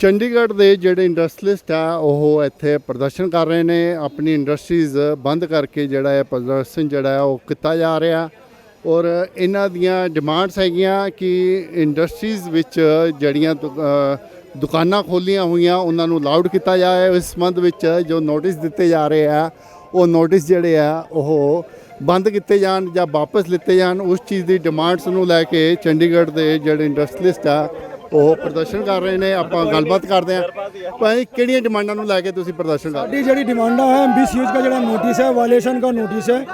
ਚੰਡੀਗੜ੍ਹ ਦੇ ਜਿਹੜੇ ਇੰਡਸਟਰੀਲਿਸਟ ਆ, ਉਹ ਇੱਥੇ ਪ੍ਰਦਰਸ਼ਨ ਕਰ ਰਹੇ ਨੇ। ਆਪਣੀ ਇੰਡਸਟਰੀਜ਼ ਬੰਦ ਕਰਕੇ ਜਿਹੜਾ ਹੈ ਪ੍ਰਦਰਸ਼ਨ ਜਿਹੜਾ ਉਹ ਕੀਤਾ ਜਾ ਰਿਹਾ। ਔਰ ਇਹਨਾਂ ਦੀਆਂ ਡਿਮਾਂਡਸ ਹੈਗੀਆਂ ਕਿ ਇੰਡਸਟਰੀਜ਼ ਵਿੱਚ ਜਿਹੜੀਆਂ ਦੁ- ਦੁਕਾਨਾਂ ਖੋਲੀਆਂ ਹੋਈਆਂ, ਉਹਨਾਂ ਨੂੰ ਲਾਊਡ ਕੀਤਾ ਜਾਏ। ਇਸ ਸੰਬੰਧ ਵਿੱਚ ਜੋ ਨੋਟਿਸ ਦਿੱਤੇ ਜਾ ਰਹੇ ਆ, ਉਹ ਨੋਟਿਸ ਜਿਹੜੇ ਆ, ਉਹ ਬੰਦ ਕੀਤੇ ਜਾਣ ਜਾਂ ਵਾਪਸ ਲਿੱਤੇ ਜਾਣ। ਉਸ ਚੀਜ਼ ਦੀ ਡਿਮਾਂਡਸ ਨੂੰ ਲੈ ਕੇ ਚੰਡੀਗੜ੍ਹ ਦੇ ਜਿਹੜੇ ਇੰਡਸਟਰੀਲਿਸਟ ਆ ਉਹ ਪ੍ਰਦਰਸ਼ਨ ਕਰ ਰਹੇ ਨੇ, ਆਪਾਂ ਗੱਲਬਾਤ ਕਰਦੇ ਆ ਭਾਈ, ਕਿਹੜੀਆਂ ਡਿਮਾਂਡਾਂ ਨੂੰ ਲੈ ਕੇ ਤੁਸੀਂ ਪ੍ਰਦਰਸ਼ਨ ਕਰ ਸਾਡੀ ਜਿਹੜੀ ਡਿਮਾਂਡਾਂ ਹੈ ਐਮਬੀਸੀਯੂਜ਼ ਦਾ ਜਿਹੜਾ ਨੋਟਿਸ ਹੈ ਵਾਇਲੇਸ਼ਨ ਦਾ ਨੋਟਿਸ ਹੈ,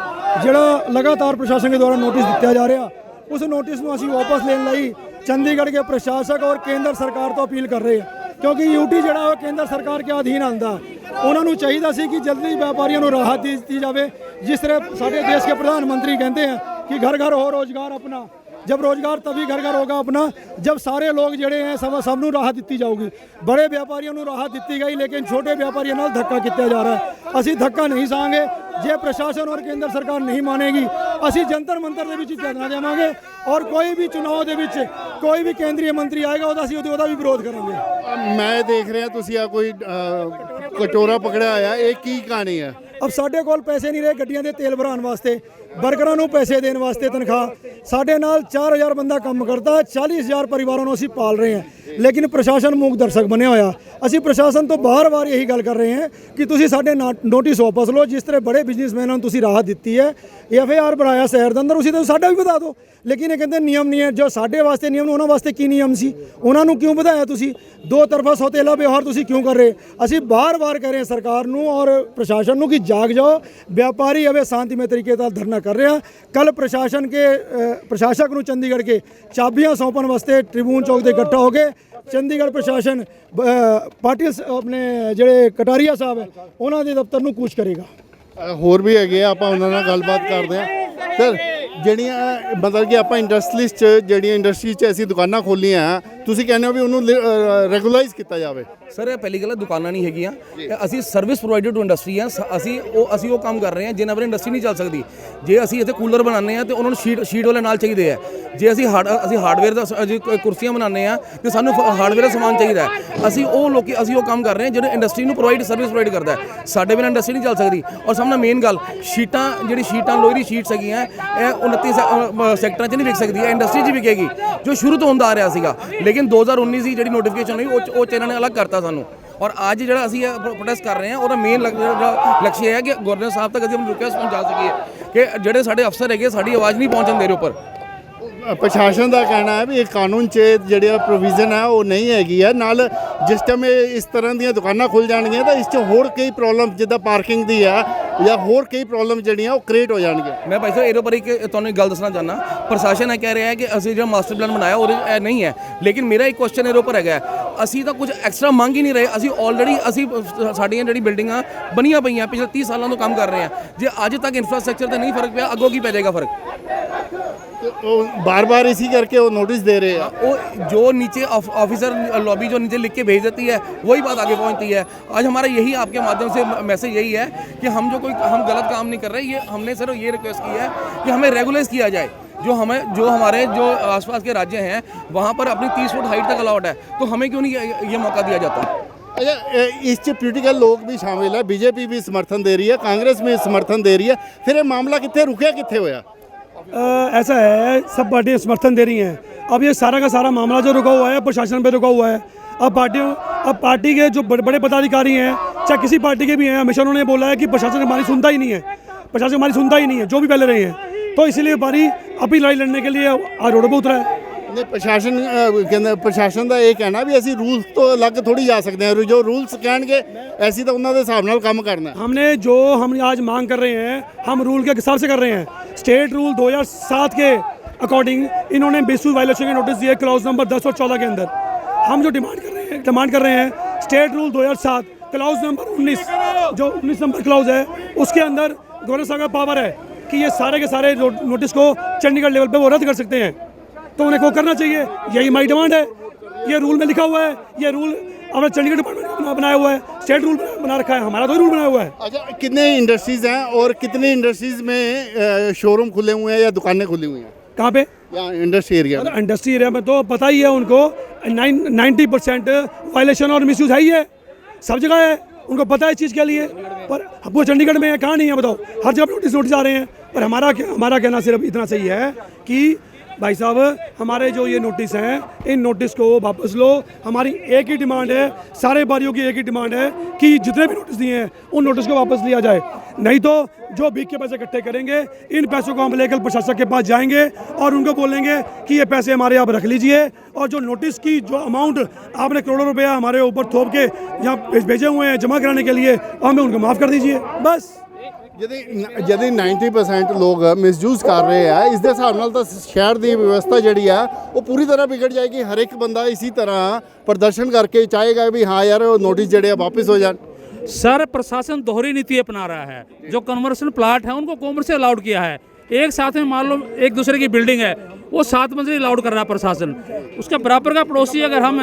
ਜਿਹੜਾ ਲਗਾਤਾਰ ਪ੍ਰਸ਼ਾਸਨ ਦੇ ਦੁਆਰਾ ਨੋਟਿਸ ਦਿੱਤਾ ਜਾ ਰਿਹਾ, ਉਸ ਨੋਟਿਸ ਨੂੰ ਅਸੀਂ ਵਾਪਸ ਲੈਣ ਲਈ ਚੰਡੀਗੜ੍ਹ ਦੇ ਪ੍ਰਸ਼ਾਸਕ ਔਰ ਕੇਂਦਰ ਸਰਕਾਰ ਤੋਂ ਅਪੀਲ ਕਰ ਰਹੇ ਹਾਂ। ਕਿਉਂਕਿ ਯੂਟੀ ਜਿਹੜਾ ਉਹ ਕੇਂਦਰ ਸਰਕਾਰ ਦੇ ਅਧੀਨ ਆਉਂਦਾ, ਉਹਨਾਂ ਨੂੰ ਚਾਹੀਦਾ ਸੀ ਕਿ ਜਲਦੀ ਵਪਾਰੀਆਂ ਨੂੰ ਰਾਹਤ ਦੇ ਦਿੱਤੀ ਜਾਵੇ, ਜਿਸ ਤਰ੍ਹਾਂ ਸਾਡੇ ਦੇਸ਼ ਦੇ ਪ੍ਰਧਾਨ ਮੰਤਰੀ ਕਹਿੰਦੇ ਆ ਕਿ ਘਰ ਘਰ ਹੋ ਰੋਜ਼ਗਾਰ ਆਪਣਾ जब रोजगार तभी घर घर होगा अपना जब सारे लोग ਜਿਹੜੇ ਹੈ ਸਭ ਸਭ ਨੂੰ ਰਾਹਤ ਦਿੱਤੀ ਜਾਊਗੀ ਬੜੇ ਵਪਾਰੀਆਂ ਨੂੰ ਰਾਹਤ ਦਿੱਤੀ ਗਈ ਲੇਕਿਨ ਛੋਟੇ ਵਪਾਰੀਆਂ ਨਾਲ ਧੱਕਾ ਕੀਤਾ ਜਾ ਰਿਹਾ ਹੈ ਅਸੀਂ ਧੱਕਾ ਨਹੀਂ ਸਾਂਗੇ ਜੇ ਪ੍ਰਸ਼ਾਸਨ ਔਰ ਕੇਂਦਰ ਸਰਕਾਰ ਨਹੀਂ ਮਾਨੇਗੀ ਅਸੀਂ ਜੰਤਰ ਮੰਤਰ ਦੇ ਵਿੱਚ ਹੀ ਧਰਨਾ ਦੇਵਾਂਗੇ ਔਰ ਕੋਈ ਵੀ ਚੁਣਾਵ ਦੇ ਵਿੱਚ ਕੋਈ ਵੀ ਕੇਂਦਰੀ ਮੰਤਰੀ ਆਏਗਾ ਉਹਦਾ ਅਸੀਂ ਉਹਦੇ- ਉਹਦਾ ਵੀ ਵਿਰੋਧ ਕਰਾਂਗੇ ਹੋ ਮੈਂ ਦੇਖ ਰਿਹਾ ਤੁਸੀਂ ਆ ਕੋਈ ਅ, ਕਟੋਰਾ ਪਕੜਿਆ ਹੋਇਆ ਇਹ ਕੀ ਕਹਾਣੀ ਹੈ ਅਬ ਸਾਡੇ ਕੋਲ ਪੈਸੇ ਨਹੀਂ ਰਹੇ ਗੱਡੀਆਂ ਦੇ ਤੇਲ ਭਰਾਉਣ ਵਾਸਤੇ ਵਰਕਰਾਂ ਨੂੰ ਪੈਸੇ ਦੇਣ ਵਾਸਤੇ ਤਨਖਾਹ। ਸਾਡੇ ਨਾਲ 4000 ਬੰਦਾ ਕੰਮ ਕਰਦਾ 40000 ਪਰਿਵਾਰਾਂ ਨੂੰ ਅਸੀਂ ਪਾਲ ਰਹੇ ਹਾਂ। ਲੇਕਿਨ ਪ੍ਰਸ਼ਾਸਨ ਮੂਕ ਦਰਸ਼ਕ ਬਣਿਆ ਹੋਇਆ। ਅਸੀਂ ਪ੍ਰਸ਼ਾਸਨ ਤੋਂ ਬਾਰ-ਬਾਰ ਇਹੀ ਗੱਲ ਕਰ ਰਹੇ ਹਾਂ ਕਿ ਤੁਸੀਂ ਸਾਡੇ ਨੋਟਿਸ ਵਾਪਸ ਲਓ। ਜਿਸ ਤਰ੍ਹਾਂ ਬੜੇ ਬਿਜ਼ਨਸਮੈਨਾਂ ਨੂੰ ਤੁਸੀਂ ਰਾਹਤ ਦਿੱਤੀ ਹੈ ਐਫਆਰ ਬਣਾਇਆ ਸ਼ਹਿਰ ਦੇ ਅੰਦਰ, ਉਸੇ ਤਰ੍ਹਾਂ ਸਾਡਾ ਵੀ ਵਧਾ ਦਿਓ। ਲੇਕਿਨ ਇਹ ਕਹਿੰਦੇ ਨਿਯਮ ਨਹੀਂ ਹੈ। ਜੋ ਸਾਡੇ ਵਾਸਤੇ ਨਿਯਮ ਨੇ, ਉਹਨਾਂ ਵਾਸਤੇ ਕੀ ਨਿਯਮ ਸੀ? ਉਹਨਾਂ ਨੂੰ ਕਿਉਂ ਵਧਾਇਆ ਤੁਸੀਂ? ਦੋ ਤਰਫਾ ਸੌਤੇਲਾ ਵਿਵਹਾਰ ਤੁਸੀਂ ਕਿਉਂ ਕਰ ਰਹੇ? ਅਸੀਂ ਬਾਰ-ਬਾਰ ਕਹਿ ਰਹੇ ਹਾਂ ਸਰਕਾਰ ਨੂੰ ਔਰ ਪ੍ਰਸ਼ਾਸਨ ਨੂੰ ਕਿ ਜਾਗ ਜਾਓ। ਵਪਾਰੀ ਅਵੇ ਸ਼ਾਂਤੀਮਈ ਤਰੀਕੇ ਨਾਲ ਧਰਨਾ ਕਰ ਰਿਹਾ। ਕੱਲ ਪ੍ਰਸ਼ਾਸਨ ਕੇ ਪ੍ਰਸ਼ਾਸਕ ਨੂੰ ਚੰਡੀਗੜ੍ਹ ਕੇ ਚਾਬੀਆਂ ਸੌਂਪਣ ਵਾਸਤੇ ਟ੍ਰਿਬਿਊਨ ਚੌਕ ਦੇ ਇਕੱਠਾ ਹੋ ਕੇ ਚੰਡੀਗੜ੍ਹ ਪ੍ਰਸ਼ਾਸਨ ਪਾਟਿਲ ਆਪਣੇ ਜਿਹੜੇ ਕਟਾਰੀਆ ਸਾਹਿਬ ਹੈ, ਉਹਨਾਂ ਦੇ ਦਫ਼ਤਰ ਨੂੰ ਕੂਚ ਕਰੇਗਾ। ਹੋਰ ਵੀ ਹੈਗੇ ਆਪਾਂ ਉਹਨਾਂ ਨਾਲ ਗੱਲਬਾਤ ਕਰਦੇ ਆ ਸਰ ਜਿਹੜੀਆਂ, ਮਤਲਬ ਕਿ ਆਪਾਂ ਇੰਡਸਟਰੀਜ਼ ਚ, ਜਿਹੜੀਆਂ ਇੰਡਸਟਰੀ ਚ ਐਸੀ ਦੁਕਾਨਾਂ ਖੋਲੀਆਂ ਤੁਸੀਂ ਕਹਿੰਦੇ ਹੋ ਵੀ ਉਹਨੂੰ ਰੈਗੂਲਾਈਜ਼ ਕੀਤਾ ਜਾਵੇ। ਸਰ ਇਹ ਪਹਿਲੀ ਗੱਲ ਹੈ, ਦੁਕਾਨਾਂ ਨਹੀਂ ਹੈਗੀਆਂ। ਅਸੀਂ ਸਰਵਿਸ ਪ੍ਰੋਵਾਈਡਰ ਟੂ ਇੰਡਸਟਰੀ ਆ। ਅਸੀਂ ਉਹ ਅਸੀਂ ਉਹ ਕੰਮ ਕਰ ਰਹੇ ਹਾਂ ਜਿਨ੍ਹਾਂ ਵਰ ਇੰਡਸਟਰੀ ਨਹੀਂ ਚੱਲ ਸਕਦੀ। ਜੇ ਅਸੀਂ ਇੱਥੇ ਕੂਲਰ ਬਣਾਉਂਦੇ ਆ ਤੇ ਉਹਨਾਂ ਨੂੰ ਸ਼ੀਟ ਸ਼ੀਟ ਵਾਲੇ ਨਾਲ ਚਾਹੀਦੇ ਆ। ਜੇ ਅਸੀਂ ਹਾਰਡ ਅਸੀਂ ਹਾਰਡਵੇਅਰ ਦਾ ਜੇ ਕੁਰਸੀਆਂ ਬਣਾਉਂਦੇ ਆ ਤੇ ਸਾਨੂੰ ਹਾਰਡਵੇਅਰ ਦਾ ਸਮਾਨ ਚਾਹੀਦਾ ਅਸੀਂ ਉਹ ਲੋਕੀ ਅਸੀਂ ਉਹ ਕੰਮ ਕਰ ਰਹੇ ਹਾਂ ਜਿਹੜੇ ਇੰਡਸਟਰੀ ਨੂੰ ਪ੍ਰੋਵਾਈਡ ਸਰਵਿਸ ਪ੍ਰੋਵਾਈਡ ਕਰਦਾ ਸਾਡੇ ਬਿਨਾਂ ਇੰਡਸਟਰੀ ਨਹੀਂ ਚੱਲ ਸਕਦੀ। ਔਰ ਸਭ ਨਾਲ ਮੇਨ ਗੱਲ ਸ਼ੀਟਾਂ ਜਿਹੜੀ ਸ਼ੀਟਾਂ ਲੋਹਰੀ ਸ਼ੀਟਸ ਹੈਗੀਆਂ ਇਹ 29 ਸੈ- ਸੈਕਟਰਾਂ 'ਚ ਨਹੀਂ ਵਿਕ ਸਕਦੀ ਇਹ ਇੰਡਸਟਰੀ 'ਚ ਵਿਕੇਗੀ। ਜੋ ਸ਼ੁਰੂ ਤੋਂ ਹੁੰਦਾ ਆ ਰਿਹਾ ਸੀਗਾ। ਲੇਕਿਨ 2019 ਦੀ ਜਿਹੜੀ ਨੋਟੀਫਿਕੇਸ਼ਨ ਹੋਈ, ਉਹ 'ਚ- ਉਹ 'ਚ ਇਹਨਾਂ ਨੇ ਅਲੱਗ ਕਰਤਾ ਸਾਨੂੰ। ਔਰ ਅੱਜ ਜਿਹੜਾ ਅਸੀਂ ਪ੍ਰੋਟੈਸਟ ਕਰ ਰਹੇ ਹਾਂ, ਉਹਦਾ ਮੇਨ ਲਕਸ਼ ਇਹ ਹੈ ਕਿ ਗਵਰਨਰ ਸਾਹਿਬ ਤੱਕ ਅਸੀਂ ਆਪਣੀ ਰਿਕੁਐਸਟ ਪਹੁੰਚਾ ਸਕੀਏ ਕਿ ਜਿਹੜੇ ਸਾਡੇ ਅਫਸਰ ਹੈਗੇ, ਸਾਡੀ ਆਵਾਜ਼ ਨਹੀਂ ਪਹੁੰਚਣ ਦੇ ਰਹੇ ਉੱਪਰ। ਪ੍ਰਸ਼ਾਸਨ ਦਾ ਕਹਿਣਾ ਹੈ ਵੀ ਇਹ ਕਾਨੂੰਨ 'ਚ ਜਿਹੜਾ ਪ੍ਰੋਵੀਜ਼ਨ ਹੈ, ਉਹ ਨਹੀਂ ਹੈਗੀ ਹੈ। ਨਾਲ ਜਿਸ ਟਾਈਮ ਇਸ ਤਰ੍ਹਾਂ ਦੀਆਂ ਦੁਕਾਨਾਂ ਖੁੱਲ ਜਾਣਗੀਆਂ, ਤਾਂ ਇਸ 'ਚ ਹੋਰ ਕਈ ਪ੍ਰੋਬਲਮ ਜਿੱਦਾਂ ਪਾਰਕਿੰਗ ਦੀ ਆ ਜਾਂ ਹੋਰ ਕਈ ਪ੍ਰੋਬਲਮ ਜਿਹੜੀਆਂ ਉਹ ਕ੍ਰੀਏਟ ਹੋ ਜਾਣਗੀਆਂ। ਮੈਂ ਭਾਈ ਸਾਹਿਬ, ਇਹਦੇ ਉੱਪਰ ਇੱਕ ਤੁਹਾਨੂੰ ਇੱਕ ਗੱਲ ਦੱਸਣਾ ਚਾਹੁੰਦਾ। ਪ੍ਰਸ਼ਾਸਨ ਇਹ ਕਹਿ ਰਿਹਾ ਹੈ ਕਿ ਅਸੀਂ ਜਿਹੜਾ ਮਾਸਟਰ ਪਲਾਨ ਬਣਾਇਆ, ਉਹਦੇ ਇਹ ਨਹੀਂ ਹੈ। ਲੇਕਿਨ ਮੇਰਾ ਇੱਕ ਕੁਐਸਚਨ ਇਹਦੇ ਉੱਪਰ ਹੈਗਾ असी तो कुछ ਐਕਸਟਰਾ ਮੰਗ ही नहीं रहे। ਅਸੀਂ ऑलरेडी ਅਸੀਂ ਸਾਡੀਆਂ ਜਿਹੜੀ ਬਿਲਡਿੰਗਾਂ ਬਣੀਆਂ ਪਈਆਂ ਪਿਛਲੇ 30 ਸਾਲਾਂ ਤੋਂ ਕੰਮ ਕਰ ਰਹੇ ਆ ਜੇ ਅੱਜ ਤੱਕ ਇਨਫਰਾਸਟ੍ਰਕਚਰ ਤੇ ਨਹੀਂ ਫਰਕ ਪਿਆ ਅੱਗੋਂ ਕੀ ਪੈ ਜਾਏਗਾ ਫਰਕ ਉਹ बार-बार इसी करके वो नोटिस दे रहे हैं। हाँ, वो जो नीचे ऑफिसर लॉबी जो नीचे लिख के भेज देती है वही बात आगे पहुँचती है। आज हमारा यही आपके माध्यम से मैसेज यही है कि हम जो कोई हम गलत काम नहीं कर रहे ये हमने सर ये रिक्वेस्ट की है कि हमें रेगुलेट किया जाए। जो हमें जो हमारे जो आसपास के राज्य हैं वहाँ पर अपनी तीस फुट हाइट तक अलाउड है। तो हमें क्यों नहीं ये- ये मौका दिया जाता? अच्छा इस पोलिटिकल लोग भी शामिल है। बीजेपी भी समर्थन दे रही है कांग्रेस भी समर्थन दे रही है। फिर ये मामला कितने रुके कितने होया ऐसा है सब पार्टियाँ समर्थन दे रही हैं। अब ये सारा का सारा मामला जो रुका हुआ है प्रशासन पे रुका हुआ है। अब पार्टियों अब पार्टी के जो बड़े बड़े पदाधिकारी हैं चाहे किसी पार्टी के भी हैं हमेशा उन्होंने बोला है कि प्रशासन हमारी सुनता ही नहीं है। प्रशासन हमारी सुनता ही नहीं है जो भी पहले रहे हैं। तो इसीलिए हमारी अपनी लड़ाई लड़ने के लिए आज रोड पर उतरा है ਨਹੀਂ ਪ੍ਰਸ਼ਾਸਨ ਅਹ, ਕਹਿੰਦਾ ਪ੍ਰਸ਼ਾਸਨ ਦਾ ਇਹ ਕਹਿਣਾ ਵੀ ਅਸੀਂ ਰੂਲਸ ਤੋਂ ਅਲੱਗ ਥੋੜੀ ਜਾ ਸਕਦੇ ਹਾਂ ਜੋ ਰੂਲਸ ਕਹਿਣਗੇ ਅਸੀਂ ਤਾਂ ਉਹਨਾਂ ਦੇ ਹਿਸਾਬ ਨਾਲ ਕੰਮ ਕਰਨਾ ਹੈ। हमने जो हम आज मांग कर रहे हैं हम रूल के हिसाब से कर रहे हैं स्टेट रूल 2007 के अकॉर्डिंग इन्होंने बेसू वायलेशन के नोटिस दिए क्लॉज नंबर 10 और 14 के अंदर हम जो डिमांड कर रहे हैं डिमांड कर रहे हैं स्टेट रूल 2007 क्लॉज नंबर 19 जो 19 नंबर क्लॉज है उसके अंदर गवर्नर साहब का पावर है कि ये सारे के सारे नोटिस को चंडीगढ़ लेवल पर वो रद्द कर सकते हैं। तो उन्हें को करना चाहिए। यही हमारी डिमांड है। ये रूल में लिखा हुआ है। ये रूल हमारा चंडीगढ़ डिपार्टमेंट ने बनाया हुआ है। स्टेट रूल बना रखा है। हमारा तो रूल बनाया हुआ है। अच्छा कितने इंडस्ट्रीज़ हैं और कितने इंडस्ट्रीज़ में शोरूम खुले हुए हैं या दुकानें खुली हुई हैं? कहाँ पे? इंडस्ट्री एरिया में? इंडस्ट्री एरिया में तो पता ही है उनको। नाइन्टी परसेंट वायलेशन और मिसयूज है ही है। सब जगह है। उनको पता है इस चीज़ के लिए। पर वो चंडीगढ़ में है कहाँ नहीं है बताओ। हर जगह नोटिस नोटिस आ रहे हैं। पर हमारा हमारा कहना सिर्फ़ इतना सही है कि भाई साहब, हमारे जो ये नोटिस हैं, इन नोटिस को वापस लो। हमारी एक ही डिमांड है, सारे बारियों की एक ही डिमांड है कि जितने भी नोटिस दिए हैं, उन नोटिस को वापस लिया जाए। नहीं तो जो बीक के पैसे इकट्ठे करेंगे, इन पैसों को हम लेकर प्रशासक के पास जाएँगे और उनको बोलेंगे कि ये पैसे हमारे आप रख लीजिए। और जो नोटिस की जो अमाउंट आपने करोड़ों रुपया हमारे ऊपर थोप के यहाँ भेजे हुए हैं जमा कराने के लिए हमें उनको माफ़ कर दीजिए। बस। ਜਦੀ ਜਦੀ 90% ਲੋਕ ਮਿਸਯੂਜ਼ ਕਰ ਰਹੇ ਆ ਇਸ ਦੇ ਹਿਸਾਬ ਨਾਲ ਤਾਂ ਸ਼ਹਿਰ ਦੀ ਵਿਵਸਥਾ ਜਿਹੜੀ ਆ ਉਹ ਪੂਰੀ ਤਰ੍ਹਾਂ ਵਿਗੜ ਜਾਏਗੀ ਹਰ ਇੱਕ ਬੰਦਾ ਇਸੇ ਤਰ੍ਹਾਂ ਪ੍ਰਦਰਸ਼ਨ ਕਰਕੇ ਚਾਹੇਗਾ ਵੀ ਹਾਂ ਯਾਰ ਉਹ ਨੋਟਿਸ ਜਿਹੜੇ ਆ ਵਾਪਸ ਹੋ ਜਾਣ सर प्रशासन दोहरी नीति अपना रहा है जो कमर्शियल प्लाट है उनको कॉमर्शियल अलाउड किया है एक साथ में मान लो एक दूसरे की बिल्डिंग है वो सात मंजिल अलाउड कर रहा है प्रशासन उसके बराबर का पड़ोसी अगर हम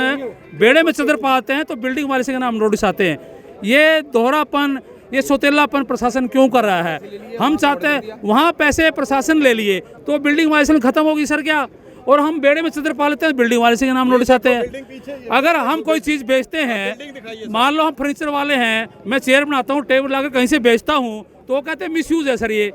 बेड़े में चदर पाते हैं तो बिल्डिंग वाले से नाम नोटिस आते हैं ये दोहरापन ये सोतेलापन प्रशासन क्यों कर रहा है? हम चाहते हैं वहाँ पैसे प्रशासन ले लिए तो बिल्डिंग वाइलेशन खत्म होगी सर क्या? और हम बेड़े में चदर पा लेते हैं बिल्डिंग वाले से नाम नोटिस आते हैं। अगर हम कोई चीज़ बेचते हैं मान लो हम फर्नीचर वाले हैं मैं चेयर बनाता हूँ टेबल लाकर कहीं से बेचता हूँ तो वो कहते हैं मिस है सर ये।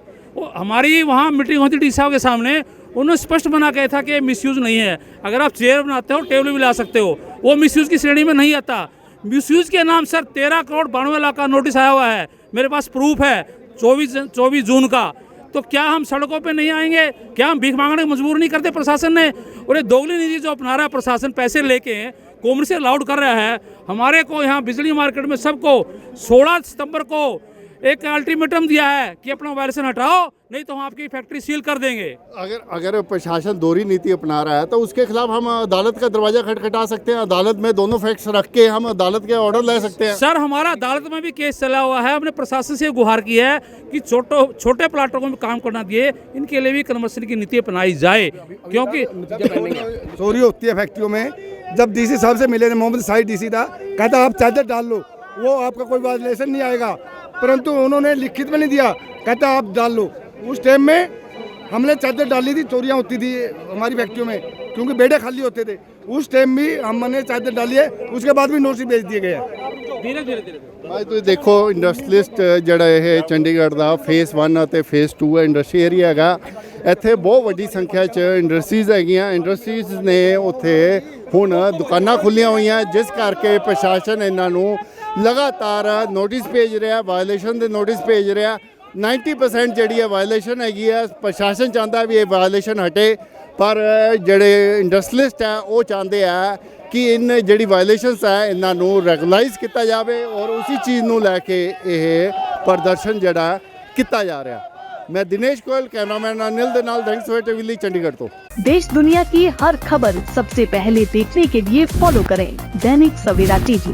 हमारी वहाँ मीटिंग होती डी साहब के सामने उन्होंने स्पष्ट बना के था कि ये मिस नहीं है। अगर आप चेयर बनाते हो टेबल भी ला सकते हो। वो मिस की श्रेणी में नहीं आता। मिसयूज के नाम सर, तेरह करोड़ बानवे लाख का नोटिस आया हुआ है। मेरे पास प्रूफ है, चौबीस चौबीस जून का। तो क्या हम सड़कों पे नहीं आएँगे? क्या हम भीख मांगने को मजबूर नहीं करते प्रशासन ने? और ये दोगली नीति जो अपना रहा है प्रशासन, पैसे लेके कॉमर्शियल अलाउड कर रहा है, हमारे को यहाँ बिजली मार्केट में सबको 16 सितंबर को एक अल्टीमेटम दिया है कि अपना वायलेशन हटाओ नहीं तो हम आपकी फैक्ट्री सील कर देंगे। अगर अगर प्रशासन दोहरी नीति अपना रहा है तो उसके खिलाफ हम अदालत का दरवाज़ा खटखटा सकते हैं अदालत में दोनों फैक्ट्स रख के हम अदालत के ऑर्डर ले सकते हैं। सर हमारा अदालत में भी केस चला हुआ है हमने प्रशासन से गुहार की है कि छोटो छोटे प्लाटों को भी काम करना दिए इनके लिए भी कन्वर्सन की नीति अपनाई जाए क्योंकि चोरी होती है फैक्ट्रियों में। जब डीसी साहब से मिले मोहम्मद साहिद डीसी था कहता आप चादर डाल लो वो आपका कोई वायलेशन नहीं आएगा। परंतु उन्होंने लिखित में नहीं दिया कहता आप डाल लो उस टाइम में हमने चादर डाली थी चोरियां होती थी हमारी फैक्ट्रियों में क्योंकि बेड़े खाली होते थे उस टाइम भी हमने चादर डाली है उसके बाद भी नोटिस भेज दिए गए हैं धीरे धीरे धीरे ਭਾਈ ਤੁਸੀਂ ਦੇਖੋ ਇੰਡਸਟਰੀਲਿਸਟ ਜਿਹੜਾ ਇਹ ਚੰਡੀਗੜ੍ਹ ਦਾ ਫੇਸ 1 ਅਤੇ ਫੇਸ 2 ਹੈ ਇੰਡਸਟਰੀ ਏਰੀਆ ਹੈਗਾ ਇੱਥੇ ਬਹੁਤ ਵੱਡੀ ਸੰਖਿਆ 'ਚ ਇੰਡਸਟਰੀਜ਼ ਹੈਗੀਆਂ ਇੰਡਸਟਰੀਜ਼ ਨੇ ਉੱਥੇ ਹੁਣ ਦੁਕਾਨਾਂ ਖੁੱਲੀਆਂ ਹੋਈਆਂ ਜਿਸ ਕਰਕੇ ਪ੍ਰਸ਼ਾਸਨ ਇਹਨਾਂ ਨੂੰ ਲਗਾਤਾਰ ਨੋਟਿਸ ਭੇਜ ਰਿਹਾ ਵਾਇਲੇਸ਼ਨ ਦੇ ਨੋਟਿਸ ਭੇਜ ਰਿਹਾ 90% ਜਿਹੜੀ ਹੈ ਵਾਇਲੇਸ਼ਨ ਹੈਗੀ ਹੈ ਪ੍ਰਸ਼ਾਸਨ ਚਾਹੁੰਦਾ ਵੀ ਇਹ ਵਾਇਲੇਸ਼ਨ ਹਟੇ ਪਰ ਜਿਹੜੇ ਇੰਡਸਟਰੀਲਿਸਟ ਹੈ ਉਹ ਚਾਹੁੰਦੇ ਆ ਕਿ ਇਨ ਜਿਹੜੀ ਵਾਇਲੇਸ਼ਨਸ ਹੈ ਇਹਨਾਂ ਨੂੰ ਰੈਗੂਲਾਈਜ਼ ਕੀਤਾ ਜਾਵੇ ਔਰ ਉਸੇ ਚੀਜ਼ ਨੂੰ ਲੈ ਕੇ ਇਹ ਪ੍ਰਦਰਸ਼ਨ ਜਿਹੜਾ ਕੀਤਾ ਜਾ ਰਿਹਾ ਮੈਂ ਦਿਨੇਸ਼ ਗੋਇਲ ਕੈਮਰਾਮੈਨ ਅਨਿਲ ਦੇ ਨਾਲ ਦੈਂਕਸ ਵੇ ਟੀਵੀ ਲਈ ਚੰਡੀਗੜ੍ਹ ਤੋਂ देश दुनिया की हर खबर सबसे पहले देखने के लिए फॉलो करें दैनिक सवेरा टीवी